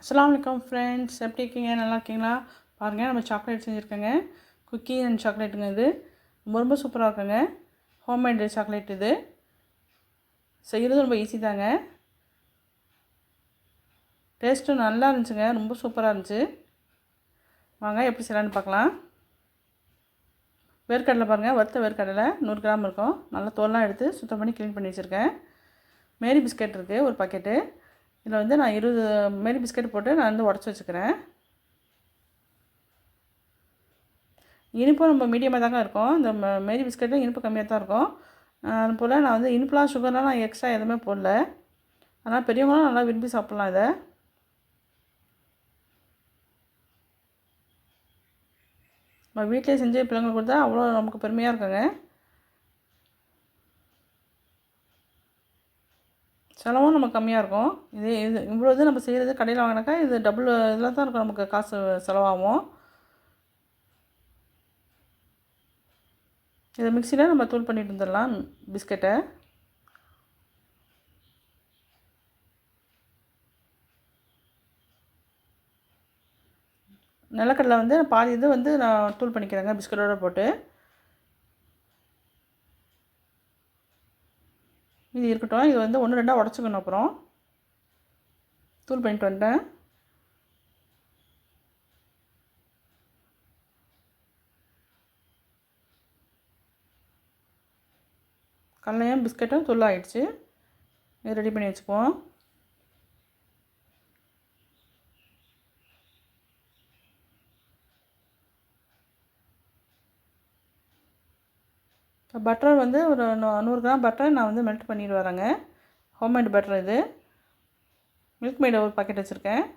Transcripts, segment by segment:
அஸ்லாம் வலைக்கம் ஃப்ரெண்ட்ஸ் எப்படி இருக்கீங்க? நல்லா இருக்கீங்களா? பாருங்கள் நம்ம சாக்லேட் செஞ்சுருக்கேங்க. குக்கி அண்ட் சாக்லேட்டுங்க இது. ரொம்ப ரொம்ப சூப்பராக இருக்குங்க. ஹோம்மேடு சாக்லேட் இது. செய்கிறது ரொம்ப ஈஸி தாங்க. டேஸ்ட்டும் நல்லா இருந்துச்சுங்க. ரொம்ப சூப்பராக இருந்துச்சு. வாங்க எப்படி செய்யலான்னு பார்க்கலாம். வேர்க்கடலை பாருங்கள் வறுத்த வேர்க்கடலை நூறு கிராம் இருக்கும். நல்லா தோல்லாம் எடுத்து சுத்தம் பண்ணி க்ளீன் பண்ணி வச்சுருக்கேன். மேரி பிஸ்கட் இருக்குது ஒரு பாக்கெட்டு இதில் வந்து நான் இருபது மேரி பிஸ்கட் போட்டு நான் வந்து உடச்சி வச்சுக்கிறேன். இனிப்பும் ரொம்ப மீடியமாக தாங்க இருக்கும். இந்த ம- மேரி பிஸ்கட்டும் இனிப்பு கம்மியாக தான் இருக்கும். அது போல் நான் வந்து இனிப்புலாம் சுகர்லாம் நான் எக்ஸ்ட்ரா எதுவுமே போடல. அதனால் பெரியவங்களும் நல்லா விரும்பி சாப்பிட்லாம் இதை. நம்ம வீட்டிலே செஞ்சு பிள்ளைங்களுக்கு கொடுத்தா அவ்வளோ நமக்கு பெருமையாக இருக்குங்க. செலவும் நமக்கு கம்மியாக இருக்கும். இது இது இவ்வளோ இது நம்ம செய்கிறது கடையில் வாங்கினாக்கா இது டபுள் இதில் தான் இருக்கும் நமக்கு காசு செலவாகும். இதை மிக்சியில் நம்ம தூள் பண்ணிட்டு வந்துடலாம் பிஸ்கெட்டை. நிலக்கடலை வந்து பாதி இது வந்து நான் தூள் பண்ணிக்கிறேங்க பிஸ்கெட்டோடு போட்டு. இது இருக்கட்டும் இது வந்து ஒன்று ரெண்டாக உடச்சிக்கணும் அப்புறம். தூள் பண்ணிட்டு வந்துட்டேன். கடலையும் பிஸ்கட்டும் தூள் ஆகிடுச்சு இது ரெடி பண்ணி வச்சுக்குவோம். பட்டர் வந்து ஒரு நூ- நூறு கிராம் பட்டர் நான் வந்து மெல்ட் பண்ணிட்டு வரேங்க. ஹோம்மேட் பட்டர் இது. மில்க் மேட் ஒரு பாக்கெட் வச்சுருக்கேன்.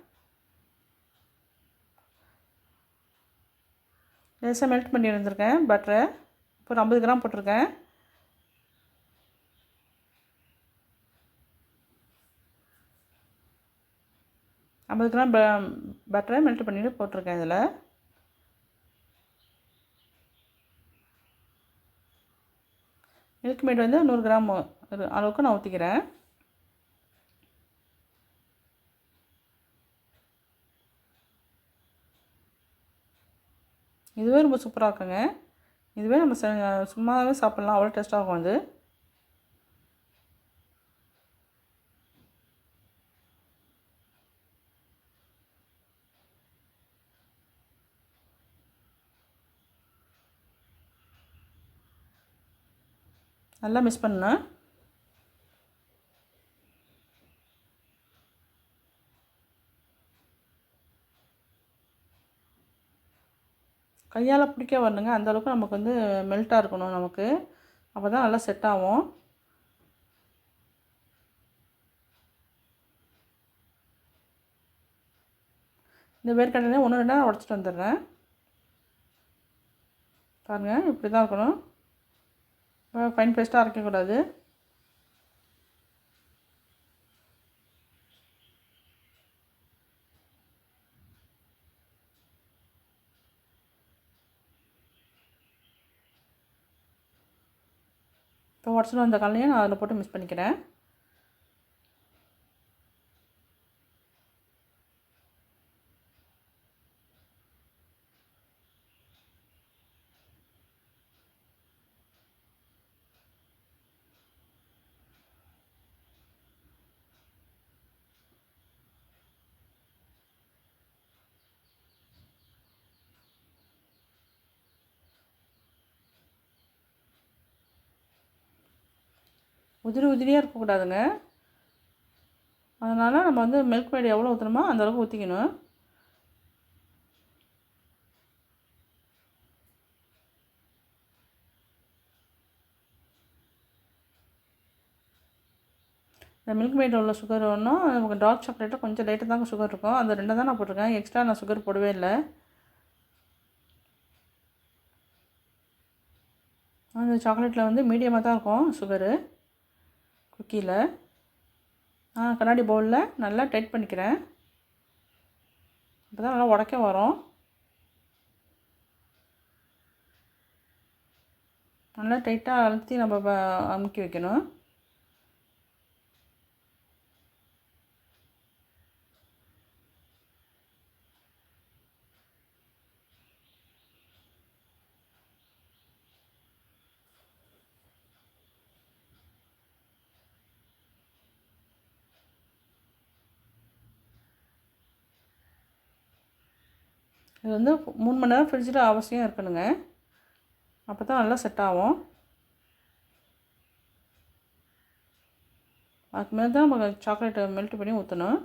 லேசாக மெல்ட் பண்ணி இருந்திருக்கேன் பட்டரை இப்போ ஒரு ஐம்பது கிராம் போட்டிருக்கேன். ஐம்பது கிராம் ப பட்டரை மெல்ட் பண்ணிவிட்டு போட்டிருக்கேன் இதில். மில்க் மேட் வந்து நூறு கிராம் ஒரு அளவுக்கு நான் ஊற்றிக்கிறேன் இதுவே ரொம்ப சூப்பராக இருக்குங்க. இதுவே நம்ம சும்மாவே சாப்பிட்லாம். அவ்வளோ டேஸ்ட்டாக இருக்கும் அது. நல்லா மிஸ் பண்ணேன். கையால் பிடிக்க வரணுங்க. அந்த அளவுக்கு நமக்கு வந்து மெல்ட்டாக இருக்கணும் நமக்கு. அப்போ தான் நல்லா செட் ஆகும். இந்த வேர்க்கடலையும் ஒன்று ரெண்டாக உடச்சிட்டு வந்துடுறேன். பாருங்கள் இப்படி தான் இருக்கணும். ஃபைன் பேஸ்ட்டாக அரைக்கக்கூடாது. இப்போ உடச்சிட்டு வந்த கடலையும் நான் அதில் போட்டு மிக்ஸ் பண்ணிக்கிறேன். உதிரி உதிரியாக இருக்கக்கூடாதுங்க. அதனால் நம்ம வந்து மில்க் மேட் எவ்வளோ ஊற்றணுமோ அந்த அளவுக்கு ஊற்றிக்கணும் இந்த மில்க் மேட் உள்ள சுகர் ஒன்றும் நமக்கு டார்க் சாக்லேட்டில் கொஞ்சம் லைட்டாக தாங்க சுகர் இருக்கும். அந்த ரெண்டை தான் நான் போட்டிருக்கேன். எக்ஸ்ட்ரா நான் சுகர் போடவே இல்லை. அந்த சாக்லேட்டில் வந்து மீடியமாக தான் இருக்கும் சுகரு குக்கியில் நான் கண்ணாடி பவுலில் நல்லா டைட் பண்ணிக்கிறேன். அப்போ தான் நல்லா உடைக்க வரும். நல்லா டைட்டாக அழுத்தி நம்ம ப- அமுக்கி வைக்கணும். இது வந்து மூணு மணி நேரம் ஃப்ரிட்ஜில் அவசியம் இருக்கணுங்க. அப்போ தான் நல்லா செட் ஆகும். அதுக்கு மேலே தான் நம்ம சாக்லேட்டை மெல்ட் பண்ணி ஊற்றணும்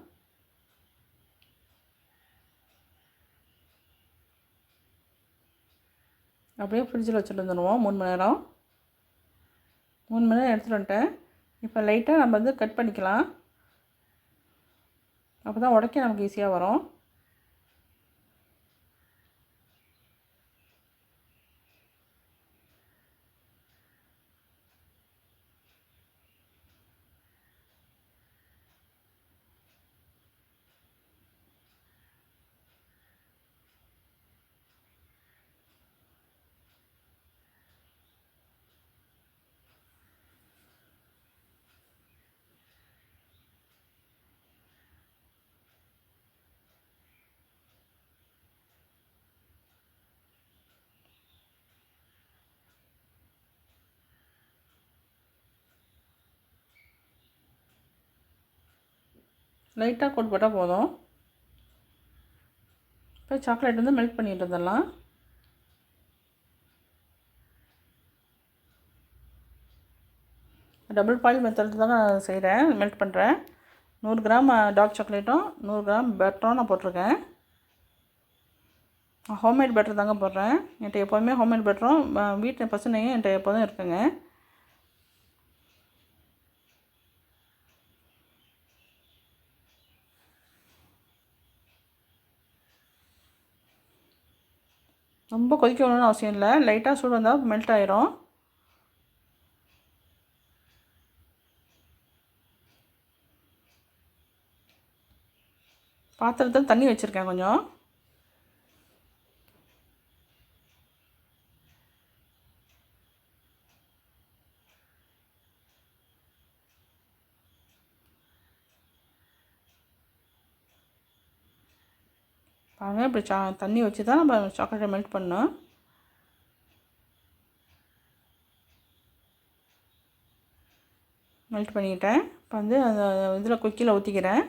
அப்படியே ஃப்ரிட்ஜில் வச்சுட்டு வந்துடுவோம் மூணு மணி நேரம். மூணு மணி நேரம் எடுத்துகிட்டு வந்துட்டேன். இப்போ லைட்டாக நம்ம வந்து கட் பண்ணிக்கலாம். அப்போ தான் உடைக்க நமக்கு ஈஸியாக வரும். லைட்டாக கோட் போட்டால் போதும். இப்போ சாக்லேட் வந்து மெல்ட் பண்ணிட்டு வந்துடலாம். டபுள் பாயில் மெத்தட் தான் நான் செய்கிறேன் மெல்ட் பண்ணுறேன் நூறு கிராம் டார்க் சாக்லேட்டும் நூறு கிராம் பெட்டரும் நான் போட்டிருக்கேன். ஹோம்மேட் பெட்டர் தாங்க போடுறேன். என்கிட்ட எப்போதுமே ஹோம்மேட் பெட்டரும் வீட்டில் பசுனையும் என்கிட்ட எப்போதும் இருக்குங்க. ரொம்ப கொதிக்க விடணும்னு அவசியம் இல்லை. லைட்டாக சூடு வந்தால் மெல்ட் ஆயிரும். பாத்திரத்தில் தண்ணி வச்சுருக்கேன் கொஞ்சம். பாருங்கள் இப்படி சா தண்ணி வச்சு தான் நம்ம சாக்லேட்டை மெல்ட் பண்ணோம் மெல்ட் பண்ணிக்கிட்டேன் இப்போ வந்து அந்த இதில் குக்கியில் ஊற்றிக்கிறேன்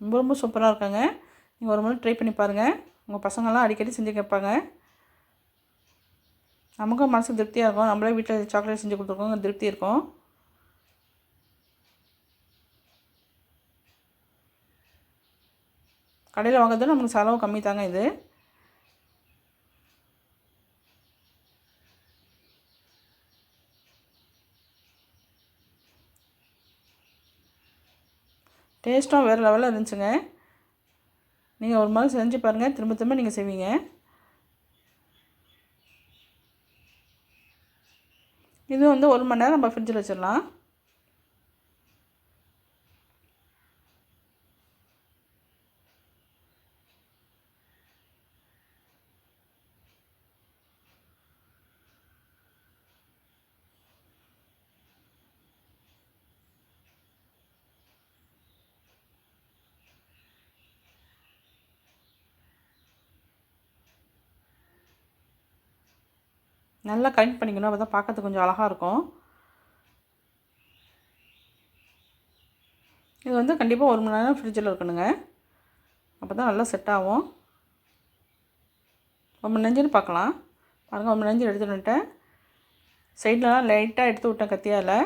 ரொம்ப ரொம்ப சூப்பராக இருக்காங்க. நீங்கள் ஒரு முறை ட்ரை பண்ணி பாருங்கள் உங்கள் பசங்கள்லாம் அடிக்கடி செஞ்சு கேட்பாங்க. நமக்கும் மனசு திருப்தியாக இருக்கும் நம்மளே வீட்டில் சாக்லேட் செஞ்சு கொடுத்துருக்கோங்க திருப்தி இருக்கும். கடையில் வாங்குறது நமக்கு செலவு கம்மி தாங்க இது. டேஸ்ட்டும் வேறு லெவலில் இருந்துச்சுங்க. நீங்கள் ஒரு மாதிரி செஞ்சு பாருங்கள் திரும்ப திரும்ப நீங்கள் செய்வீங்க. இது வந்து ஒரு மணி நேரம் நம்ம ஃப்ரிட்ஜில் வச்சிடலாம். நல்லா கலெக்ட் பண்ணிக்கணும் அப்போ தான் பார்க்கறதுக்கு கொஞ்சம் அழகாக இருக்கும். இது வந்து கண்டிப்பாக ஒரு மணி நேரம் ஃப்ரிட்ஜில் இருக்கணுங்க. அப்போ தான் நல்லா செட் ஆகும். ரொம்ப நெஞ்சுன்னு பார்க்கலாம். பாருங்கள் ரொம்ப நெஞ்சு எடுத்துகிட்டு வந்துட்டேன். சைட்லலாம் லைட்டாக எடுத்து விட்டேன் கத்தியால்.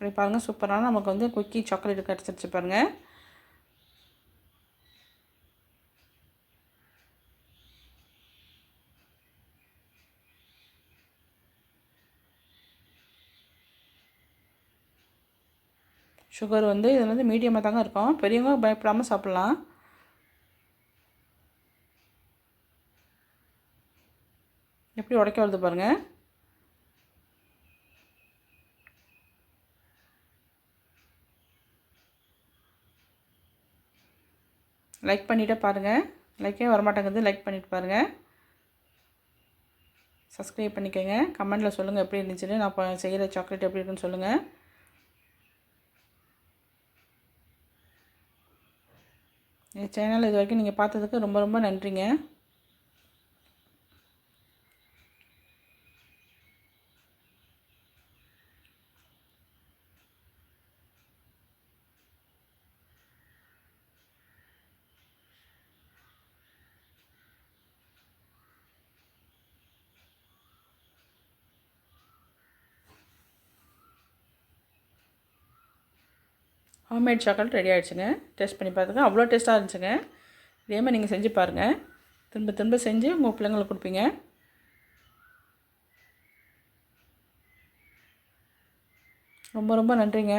இப்படி பாருங்கள் சூப்பரான நமக்கு வந்து குக்கி சாக்லேட் கிடச்சிருச்சு பாருங்கள் சுகர் வந்து இதில் வந்து மீடியமாக தாங்க இருக்கும். பெரியவங்க பயப்படாமல் சாப்பிட்லாம். எப்படி உடைக்க வருது பாருங்கள் லைக் பண்ணிவிட்டு பாருங்கள் லைக்கே வரமாட்டேங்குது. லைக் பண்ணிவிட்டு பாருங்கள் சப்ஸ்கிரைப் பண்ணிக்கோங்க. கமெண்டில் சொல்லுங்கள் எப்படி இருந்துச்சுன்னு. நான் இப்போ செய்கிற சாக்லேட் எப்படி இருக்குன்னு சொல்லுங்கள் என் சேனல் இது வரைக்கும் நீங்கள் பார்த்ததுக்கு ரொம்ப ரொம்ப நன்றிங்க. ஹோம்மேட் சாக்லேட் ரெடி ஆகிடுச்சுங்க டேஸ்ட் பண்ணி பார்த்துங்க அவ்வளோ டேஸ்ட்டாக இருந்துச்சுங்க. இதே மாதிரி நீங்கள் செஞ்சு பாருங்கள் திரும்ப திரும்ப செஞ்சு உங்கள் பிள்ளைங்களுக்கு கொடுப்பீங்க. ரொம்ப ரொம்ப நன்றிங்க.